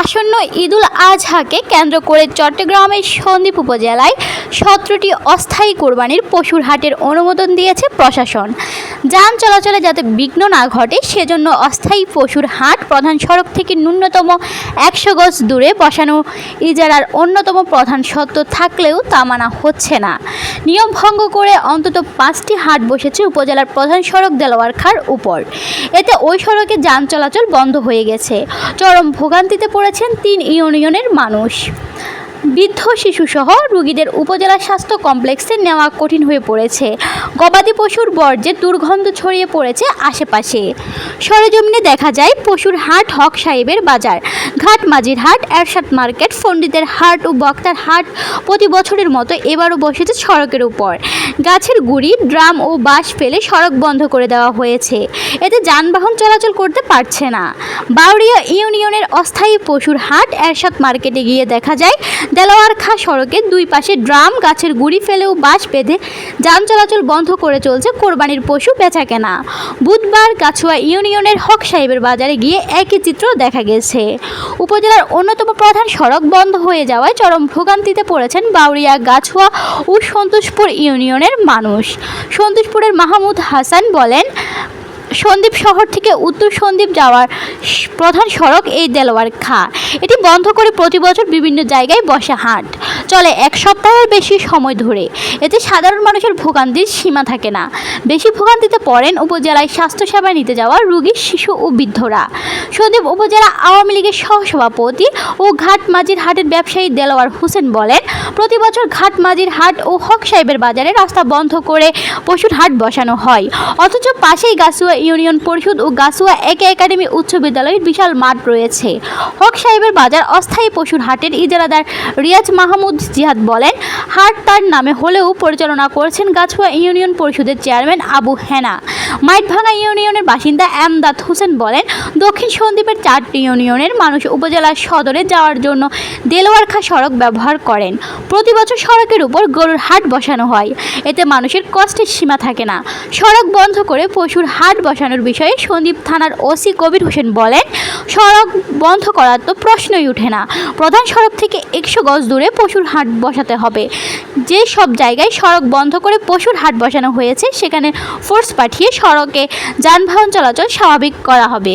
আসন্ন ঈদুল আজহাকে কেন্দ্র করে চট্টগ্রামের সন্দ্বীপ উপজেলায় সতেরোটি অস্থায়ী কোরবানির পশুর হাটের অনুমোদন দিয়েছে প্রশাসন। যান চলাচলে যাতে বিঘ্ন না ঘটে, সেজন্য অস্থায়ী পশুর হাট প্রধান সড়ক থেকে ন্যূনতম একশো গজ দূরে বসানো ইজারার অন্যতম প্রধান সত্য থাকলেও তা মানা হচ্ছে না। নিয়ম ভঙ্গ করে অন্তত পাঁচটি হাট বসেছে উপজেলার প্রধান সড়ক দেলোয়ারখার উপর। এতে ওই সড়কে যান চলাচল বন্ধ হয়ে গেছে। চরম ভোগান্তিতে পড়েছেন তিন ইউনিয়নের মানুষ। বৃদ্ধ শিশুসহ রোগীদের উপজেলা স্বাস্থ্য কমপ্লেক্সে নেওয়া কঠিন হয়ে পড়েছে। গবাদি পশুর বর্জ্যে দুর্গন্ধ ছড়িয়ে পড়েছে আশেপাশে। সরেজমিনে দেখা যায়, পশুর হাট হক সাহেবের বাজার। ঘাট মাঝির হাট, এরশাদ মার্কেট পণ্ডিতের হাট ও বক্তার হাট প্রতি বছরের মতো এবারও বসেছে সড়কের উপর। গাছের গুড়ি, ড্রাম ও বাঁশ ফেলে সড়ক বন্ধ করে দেওয়া হয়েছে। এতে যানবাহন চলাচল করতে পারছে না। বাউরিয়া ইউনিয়নের অস্থায়ী পশুর হাট, এরশাদ মার্কেটে গিয়ে দেখা যায় দেলোয়ার খা সড়কের দুই পাশে ড্রাম গাছের গুড়ি ফেলেও বাঁশ বেঁধে যান চলাচল বন্ধ করে চলছে কোরবানির পশু বেচা কেনা বুধবার গাছুয়া ইউনিয়নের হক সাহেবের বাজারে গিয়ে একই চিত্র দেখা গেছে। উপজেলার অন্যতম প্রধান সড়ক বন্ধ হয়ে যাওয়ায় চরম ভোগান্তিতে পড়েছেন বাউরিয়া গাছুয়া ও সন্তোষপুর ইউনিয়নের মানুষ। সন্তোষপুরের মাহমুদ হাসান বলেন সন্দ্বীপ শহর থেকে উত্তর সন্দ্বীপ যাওয়ার প্রধান সড়ক এই দেলোয়ার খা। এটি বন্ধ করে প্রতি বছর বিভিন্ন জায়গায় বসে হাট। চলে এক সপ্তাহের বেশি সময় ধরে। এতে সাধারণ মানুষের ভোগান্তির সীমা থাকে না। বেশি ভোগান্তিতে পড়েন উপজেলায় স্বাস্থ্যসেবা নিতে যাওয়া রোগী, শিশু ও বৃদ্ধরা। সন্দ্বীপ উপজেলা আওয়ামী লীগের সহসভাপতি ও ঘাট মাঝির হাটের ব্যবসায়ী দেলোয়ার হোসেন বলেন, প্রতি বছর ঘাট মাঝির হাট ও হক সাহেবের বাজারে রাস্তা বন্ধ করে পশুর হাট বসানো হয়। অথচ পাশেই গাছুয়া ইউনিয়ন পরিষদ ও গাছুয়া একে একাডেমি উচ্চ বিদ্যালয়ের বিশাল মাঠ রয়েছে। হক সাহেবের বাজার অস্থায়ী পশুর হাটের ইজারাদার রিয়াজ মাহমুদ জিহাদ বলেন, হাট তার নামে হলেও পরিচালনা করছেন গাছুয়া ইউনিয়ন পরিষদের চেয়ারম্যান আবু হেনা। মাইটভাঙ্গা ইউনিয়নের বাসিন্দা এমদাদ হোসেন বলেন, দক্ষিণ সন্দ্বীপের চারটি ইউনিয়নের মানুষ উপজেলার সদরে যাওয়ার জন্য দেলোয়ারখা সড়ক ব্যবহার করেন। প্রতি বছর সড়কের উপর গরুর হাট বসানো হয়। এতে মানুষের কষ্টের সীমা থাকে না। সড়ক বন্ধ করে পশুর হাট বসানোর বিষয়ে সন্দ্বীপ থানার ওসি কবির হোসেন বলেন, সড়ক বন্ধ করার তো প্রশ্নই ওঠে না। প্রধান সড়ক থেকে একশো গজ দূরে পশুর হাট বসাতে হবে। যে সব জায়গায় সড়ক বন্ধ করে পশুর হাট বসানো হয়েছে, সেখানে ফোর্স পাঠিয়ে সড়কে যানবাহন চলাচল স্বাভাবিক করা হবে।